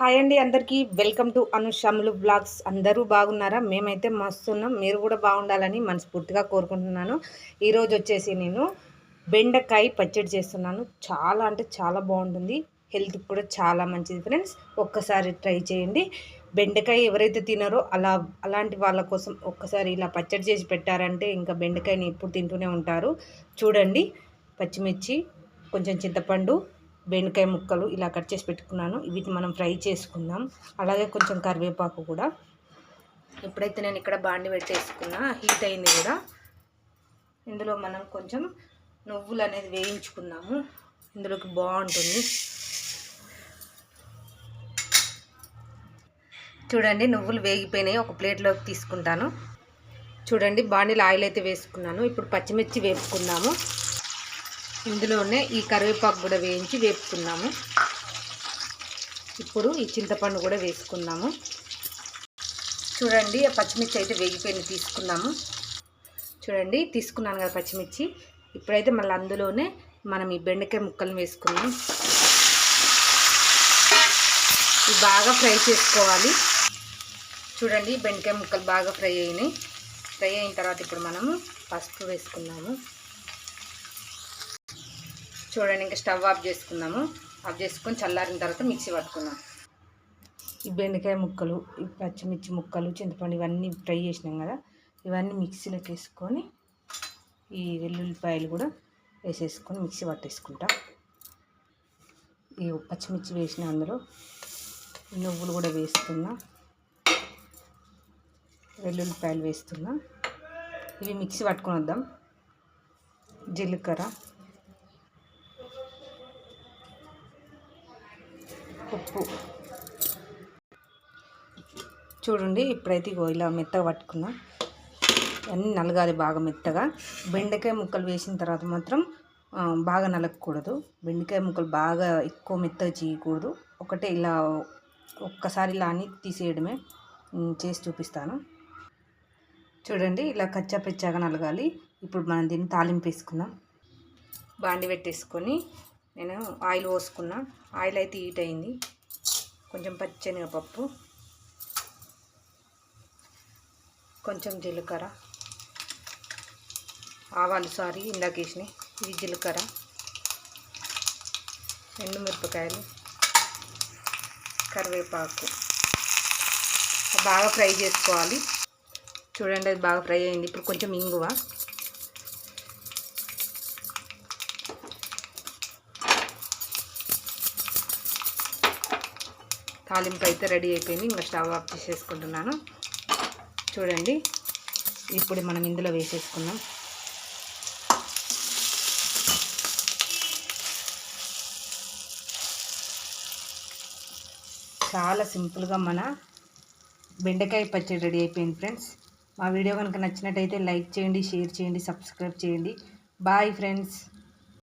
Hi అండి అందరికీ. Welcome to అనుషములు blogs అందరూ బాగున్నారా? మేమైతే మస్తున్నాం. మీరు కూడా బాగుండాలని మనస్ఫూర్తిగా కోరుకుంటున్నాను. ఈరోజు వచ్చేసి నేను బెండకాయ పచ్చడి చేస్తున్నాను. చాలా అంటే చాలా బాగుంటుంది. హెల్త్కి కూడా చాలా మంచిది ఫ్రెండ్స్. ఒక్కసారి ట్రై చేయండి. బెండకాయ ఎవరైతే తినారో అలా అలాంటి వాళ్ళ కోసం ఒక్కసారి ఇలా పచ్చడి చేసి పెట్టారంటే ఇంకా బెండకాయని ఎప్పుడు తింటూనే ఉంటారు. చూడండి. పచ్చిమిర్చి కొంచెం చింతపండు బెండకాయ ముక్కలు ఇలా కట్ చేసి పెట్టుకున్నాను. వీటిని మనం ఫ్రై చేసుకుందాం. అలాగే కొంచెం కరివేపాకు కూడా. ఎప్పుడైతే నేను ఇక్కడ బాండి పెట్టేసుకున్నా హీట్ అయింది కూడా ఇందులో మనం కొంచెం నువ్వులు అనేది వేయించుకున్నాము ఇందులోకి బాగుంటుంది. చూడండి నువ్వులు వేగిపోయినాయి. ఒక ప్లేట్లోకి తీసుకుంటాను. చూడండి బాండీలో ఆయిల్ అయితే వేసుకున్నాను. ఇప్పుడు పచ్చిమిర్చి వేసుకున్నాము ఇందులోనే ఈ కరివేపాకు కూడా వేయించి వేపుకున్నాము. ఇప్పుడు ఈ చింతపండు కూడా వేసుకున్నాము. చూడండి ఆ పచ్చిమిర్చి అయితే వేగిపోయిన తీసుకున్నాము. చూడండి తీసుకున్నాను కదా పచ్చిమిర్చి. ఇప్పుడైతే మళ్ళీ అందులోనే మనం ఈ బెండకాయ ముక్కలను వేసుకున్నాం ఇవి బాగా ఫ్రై చేసుకోవాలి. చూడండి బెండకాయ ముక్కలు బాగా ఫ్రై అయినాయి. ఫ్రై అయిన తర్వాత ఇప్పుడు మనము పసుపు వేసుకున్నాము. చూడండి ఇంకా స్టవ్ ఆఫ్ చేసుకుందాము. ఆఫ్ చేసుకొని చల్లారిన తర్వాత మిక్సీ పట్టుకున్నాం ఈ బెండకాయ ముక్కలు ఈ పచ్చిమిర్చి ముక్కలు చింతపండు ఇవన్నీ ఫ్రై చేసినాం కదా ఇవన్నీ మిక్సీలోకి వేసుకొని ఈ వెల్లుల్లిపాయలు కూడా వేసేసుకొని మిక్సీ పట్టేసుకుంటాం. ఈ పచ్చిమిర్చి వేసిన అందులో నువ్వులు కూడా వేస్తున్నా వెల్లుల్లిపాయలు వేస్తున్నా. ఇవి మిక్సీ పట్టుకొని వద్దాం. జీలకర్ర ఉప్పు చూడండి ఇప్పుడైతే ఇగో ఇలా మెత్తగా పట్టుకున్నా. అన్నీ నలగాలి బాగా మెత్తగా. బెండకాయ ముక్కలు వేసిన తర్వాత మాత్రం బాగా నలగకూడదు. బెండకాయ ముక్కలు బాగా ఎక్కువ మెత్తగా చేయకూడదు. ఒకటే ఇలా ఒక్కసారి ఇలా అని తీసేయడమే చేసి చూపిస్తాను. చూడండి ఇలా కచ్చా పెచ్చాగా నలగాలి. ఇప్పుడు మనం దీన్ని తాలింపు వేసుకుందాం. బాండి పెట్టేసుకొని నేను ఆయిల్ పోసుకున్నా. ఆయిల్ అయితే హీట్ అయింది. కొంచెం పచ్చనిగపప్పు కొంచెం జీలకర్ర. ఆవాలు సారీ ఇందాక వేసినాయి ఇది జీలకర్ర. ఎండుమిరపకాయలు కరివేపాకు. బాగా ఫ్రై చేసుకోవాలి. చూడండి అది బాగా ఫ్రై అయింది. ఇప్పుడు కొంచెం ఇంగువ. తాలింపు అయితే రెడీ అయిపోయింది. ఇంకా స్టవ్ ఆఫ్ చేసేసుకుంటున్నాను. చూడండి. ఇప్పుడు మనం ఇందులో వేసేసుకుందాం. చాలా సింపుల్గా మన బెండకాయ పచ్చడి రెడీ అయిపోయింది ఫ్రెండ్స్. మా వీడియో కనుక నచ్చినట్టయితే లైక్ చేయండి షేర్ చేయండి సబ్స్క్రైబ్ చేయండి. Bye friends.